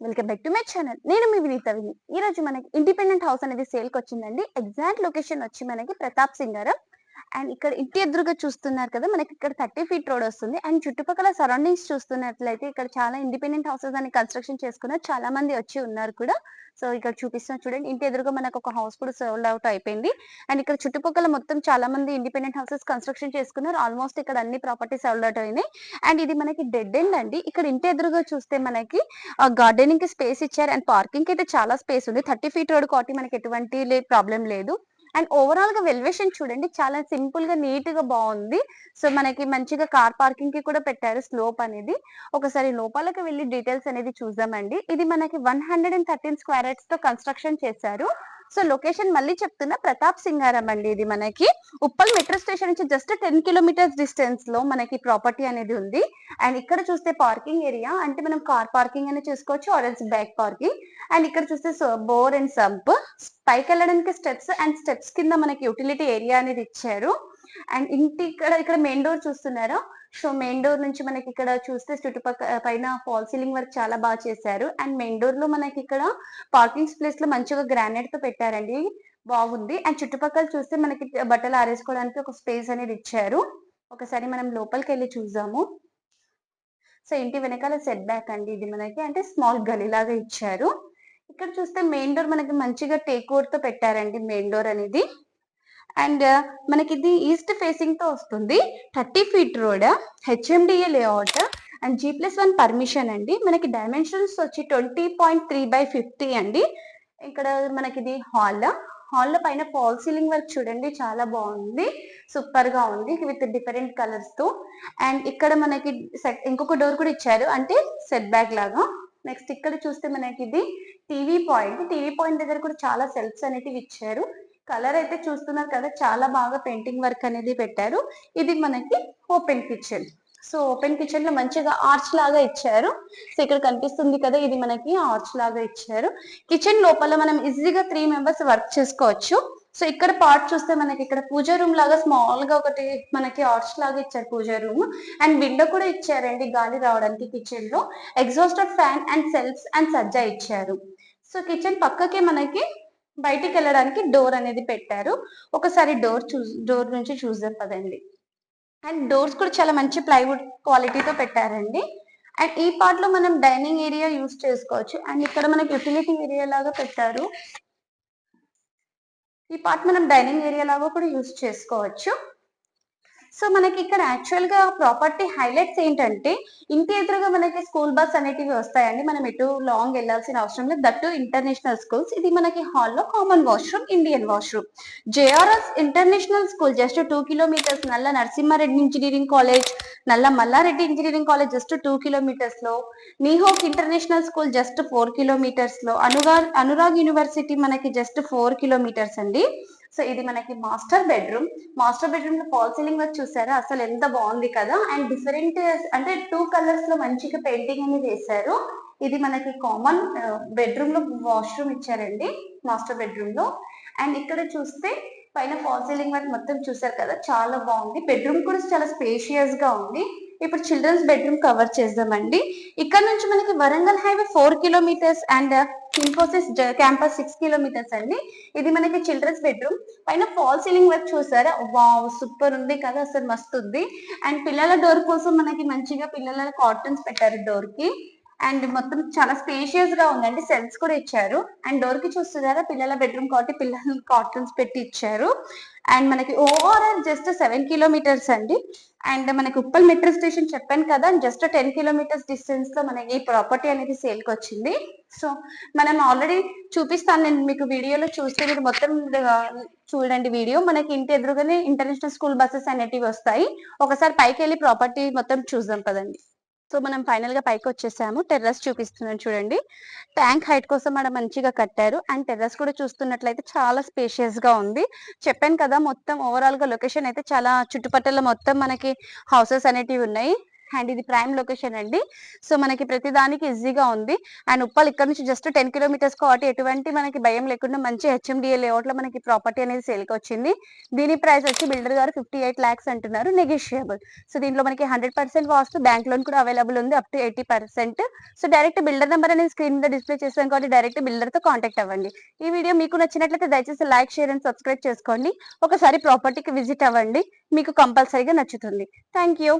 Welcome back to my channel నేను మీ వినీత విని. ఈ రోజు మనకి ఇండిపెండెంట్ హౌస్ అనేది సేల్కి వచ్చిందండి. ఎగ్జాక్ట్ లొకేషన్ వచ్చి మనకి ప్రతాప్ సింగారం అండ్ ఇక్కడ ఇంటి ఎదురుగా చూస్తున్నారు కదా మనకి ఇక్కడ థర్టీ ఫీట్ రోడ్ వస్తుంది. అండ్ చుట్టుపక్కల సరౌండింగ్స్ చూస్తున్నట్లయితే ఇక్కడ చాలా ఇండిపెండెంట్ హౌసెస్ అని కన్స్ట్రక్షన్ చేసుకున్నారు. చాలా మంది వచ్చి ఉన్నారు కూడా. సో ఇక్కడ చూపిస్తున్నా చూడండి. ఇంటి ఎదురుగా మనకు ఒక హౌస్ కూడా సోల్డ్ అవుట్ అయిపోయింది. అండ్ ఇక్కడ చుట్టుపక్కల మొత్తం చాలా మంది ఇండిపెండెంట్ హౌసెస్ కన్స్ట్రక్షన్ చేసుకున్నారు. ఆల్మోస్ట్ ఇక్కడ అన్ని ప్రాపర్టీస్ సోల్డ్ అవుట్ అయినాయి. అండ్ ఇది మనకి డెడ్ ఎండ్ అండి. ఇక్కడ ఇంటి ఎదురుగా చూస్తే మనకి గార్డెనింగ్కి స్పేస్ ఇచ్చారు. అండ్ పార్కింగ్కి అయితే చాలా స్పేస్ ఉంది. థర్టీ ఫీట్ రోడ్ కాబట్టి మనకి ఎటువంటి ప్రాబ్లం లేదు. అండ్ ఓవరాల్గా వెల్వేషన్ చూడండి చాలా సింపుల్గా నీట్గా బాగుంది. సో మనకి మంచిగా కార్ పార్కింగ్కి కూడా పెట్టారు స్లోప్ అనేది. ఒకసారి లోపలికి వెళ్ళి డీటెయిల్స్ అనేది చూద్దామండి. ఇది మనకి వన్ హండ్రెడ్ అండ్ థర్టీన్ స్క్వేర్తో కన్స్ట్రక్షన్ చేశారు. సో లొకేషన్ మళ్ళీ చెప్తున్నా ప్రతాప్ సింగారం అండి ఇది మనకి. ఉప్పల్ మెట్రో స్టేషన్ నుంచి జస్ట్ టెన్ కిలోమీటర్స్ డిస్టెన్స్లో మనకి ప్రాపర్టీ అనేది ఉంది. అండ్ ఇక్కడ చూస్తే పార్కింగ్ ఏరియా అంటే మనం కార్ పార్కింగ్ అనేది చేసుకోవచ్చు ఎల్స్ బ్యాక్ పార్కింగ్. అండ్ ఇక్కడ చూస్తే బోర్ అండ్ సంప్ పైకి వెళ్ళడానికి స్టెప్స్ అండ్ స్టెప్స్ కింద మనకి యూటిలిటీ ఏరియా అనేది ఇచ్చారు. అండ్ ఇంటి ఇక్కడ ఇక్కడ మెయిన్ డోర్ చూస్తున్నారా. సో మెయిన్ డోర్ నుంచి మనకి ఇక్కడ చూస్తే చుట్టుపక్కల పైన ఫాల్ సీలింగ్ వర్క్ చాలా బాగా చేశారు. అండ్ మెయిన్ డోర్లో మనకి ఇక్కడ పార్కింగ్ ప్లేస్లో మంచిగా గ్రానైట్తో పెట్టారండి. బాగుంది. అండ్ చుట్టుపక్కల చూస్తే మనకి బట్టలు ఆరేసుకోవడానికి ఒక స్పేస్ అనేది ఇచ్చారు. ఒకసారి మనం లోపలికి వెళ్ళి చూసాము సో ఇంటి వెనకాల సెట్ బ్యాక్ అండి ఇది మనకి. అంటే స్మాల్ గలీ లాగా ఇచ్చారు. ఇక్కడ చూస్తే మెయిన్ డోర్ మనకి మంచిగా టేక్ ఓవర్తో పెట్టారండి మెయిన్ డోర్ అనేది. అండ్ uh, మనకి ఇది ఈస్ట్ ఫేసింగ్తో వస్తుంది. Thirty feet road HMDA layout and G plus one permission అండి. మనకి డైమెన్షన్స్ వచ్చి twenty point three by fifty అండి. ఇక్కడ మనకి ఇది హాల్ హాల్లో పైన ఫాల్ సీలింగ్ వర్క్ చూడండి చాలా బాగుంది. సూపర్గా ఉంది విత్ డిఫరెంట్ కలర్స్తో. అండ్ ఇక్కడ మనకి సెట్ ఇంకొక డోర్ కూడా ఇచ్చారు. అంటే సెట్ బ్యాక్ లాగా. నెక్స్ట్ ఇక్కడ చూస్తే మనకి ఇది టీవీ పాయింట్ టీవీ పాయింట్ దగ్గర కూడా చాలా సెల్ఫ్స్ అనేటివి ఇచ్చారు. కలర్ అయితే చూస్తున్నారు కదా చాలా బాగా పెయింటింగ్ వర్క్ అనేది పెట్టారు. ఇది మనకి ఓపెన్ కిచెన్ సో ఓపెన్ కిచెన్లో మంచిగా ఆర్చ్ లాగా ఇచ్చారు. సో ఇక్కడ కనిపిస్తుంది కదా ఇది మనకి ఆర్చ్ లాగా ఇచ్చారు. కిచెన్ లోపల మనం ఈజీగా త్రీ మెంబర్స్ వర్క్ చేసుకోవచ్చు. సో ఇక్కడ పార్ట్ చూస్తే మనకి ఇక్కడ పూజ రూమ్ లాగా స్మాల్గా ఒకటి మనకి ఆర్చ్ లాగా ఇచ్చారు పూజ రూమ్ అండ్ విండో కూడా ఇచ్చారండి గాలి రావడానికి కిచెన్లో. Exhauster fan and shelves and సజ్జా ఇచ్చారు. సో కిచెన్ పక్కకే మనకి బయటికి వెళ్ళడానికి డోర్ అనేది పెట్టారు. ఒకసారి డోర్ చూస్ డోర్ నుంచి చూసే పదండి. అండ్ డోర్స్ కూడా చాలా మంచి ప్లైవుడ్ క్వాలిటీతో పెట్టారండి. అండ్ ఈ పార్ట్లో మనం డైనింగ్ ఏరియా యూస్ చేసుకోవచ్చు. అండ్ ఇక్కడ మనకి యూటిలిటీ ఏరియా లాగా పెట్టారు. ఈ పార్ట్ మనం డైనింగ్ ఏరియా లాగా కూడా యూస్ చేసుకోవచ్చు. సో మనకి ఇక్కడ యాక్చువల్గా ప్రాపర్టీ హైలైట్స్ ఏంటంటే ఇంటి ఎదురుగా మనకి స్కూల్ బస్ అనేటివి వస్తాయండి. మనం ఎటు లాంగ్ వెళ్ళాల్సిన అవసరం లేదు. దట్టు ఇంటర్నేషనల్ స్కూల్స్ ఇది మనకి హాల్లో common washroom Indian washroom JRS international school just two kilometres Nalla Narasimha Reddy engineering college Nalla Malla Reddy engineering college just two కిలోమీటర్స్లో. నీహోక్ ఇంటర్నేషనల్ స్కూల్ జస్ట్ ఫోర్ కిలోమీటర్స్లో. అనురాగ్ అనురాగ్ యూనివర్సిటీ మనకి just four kilometres అండి. So ఇది మనకి master bedroom master బెడ్రూమ్లో fall ceiling work చూసారా? అసలు ఎంత బాగుంది కదా? అండ్ డిఫరెంట్ అంటే టూ కలర్స్లో మంచిగా పెయింటింగ్ అనేది వేశారు ఇది మనకి కామన్ బెడ్రూమ్లో వాష్రూమ్ ఇచ్చారండి మాస్టర్ బెడ్రూమ్లో. అండ్ ఇక్కడ చూస్తే పైన ఫాల్ సీలింగ్ వర్క్ మొత్తం చూసారు కదా? చాలా బాగుంది. బెడ్రూమ్ కూడా చాలా స్పేషియస్గా ఉంది. ఇప్పుడు చిల్డ్రన్స్ బెడ్రూమ్ కవర్ చేద్దామండి. ఇక్కడ నుంచి మనకి Warangal highway four kilometres and Infosys campus six kilometres అండి. ఇది మనకి చిల్డ్రన్స్ బెడ్రూమ్ పైన ఫాల్ సీలింగ్ వర్క్ చూసారా? వావ్ సూపర్ ఉంది కదా అసలు మస్తు ఉంది. అండ్ పిల్లల డోర్ కోసం మనకి మంచిగా పిల్లల కాటన్స్ పెట్టారు డోర్కి. అండ్ మొత్తం చాలా స్పేషియస్గా ఉందండి. సెల్స్ కూడా ఇచ్చారు. అండ్ డోర్కి చూస్తున్నారా పిల్లల బెడ్రూమ్ కాబట్టి పిల్లల కాటన్స్ పెట్టి ఇచ్చారు. అండ్ మనకి ఓవరాల్ జస్ట్ సెవెన్ కిలోమీటర్స్ అండి. అండ్ మనకి ఉప్పల్ మెట్రో స్టేషన్ చెప్పాను కదా జస్ట్ టెన్ కిలోమీటర్స్ డిస్టెన్స్లో మనకి ఈ ప్రాపర్టీ అనేది సేల్కి వచ్చింది. సో మనం ఆల్రెడీ చూపిస్తాను. నేను మీకు వీడియోలో చూస్తే మీరు మొత్తం చూడండి వీడియో మనకి ఇంటి ఎదురుగానే ఇంటర్నేషనల్ స్కూల్ బస్సెస్ అనేటివి వస్తాయి. ఒకసారి పైకి వెళ్ళి ప్రాపర్టీ మొత్తం చూద్దాం పదండి. సో మనం ఫైనల్గా పైకి వచ్చేసాము టెర్రస్ చూపిస్తున్నాను చూడండి. ట్యాంక్ హైట్ కోసం మనం మంచిగా కట్టారు. అండ్ టెర్రస్ కూడా చూస్తున్నట్లయితే చాలా స్పేషియస్గా ఉంది. చెప్పాను కదా మొత్తం ఓవరాల్గా లొకేషన్ అయితే చాలా చుట్టుపక్కల మొత్తం మనకి హౌసెస్ అనేటివి ఉన్నాయి. అండ్ ఇది ప్రైమ్ లొకేషన్ అండి. సో మనకి ప్రతి దానికి ఈజీగా ఉంది. అండ్ ఉప్పల్ ఇక్కడ నుంచి జస్ట్ టెన్ కిలోమీటర్స్ కాబట్టి ఎటువంటి మనకి భయం లేకుండా మంచి హెచ్ఎండిఏ లేఅవుట్లో మనకి ప్రాపర్టీ అనేది సేల్కి వచ్చింది. దీని ప్రైస్ వచ్చి బిల్డర్ గారు ఫిఫ్టీ ఎయిట్ ల్యాక్స్ అంటున్నారు. నెగోషియబుల్. సో దీంట్లో మనకి hundred percent vastu bank loan కూడా అవైలబుల్ ఉంది. Up to eighty percent. So direct builder number అనేది స్క్రీన్ మీద డిస్ప్లే చేస్తాం కాబట్టి డైరెక్ట్ బిల్డర్తో కాంటాక్ట్ అవ్వండి. ఈ వీడియో మీకు నచ్చినట్లయితే దయచేసి లైక్ షేర్ అండ్ సబ్స్క్రైబ్ చేసుకోండి. ఒకసారి ప్రాపర్టీకి విజిట్ అవ్వండి. మీకు కంపల్సరీగా నచ్చుతుంది. Thank you.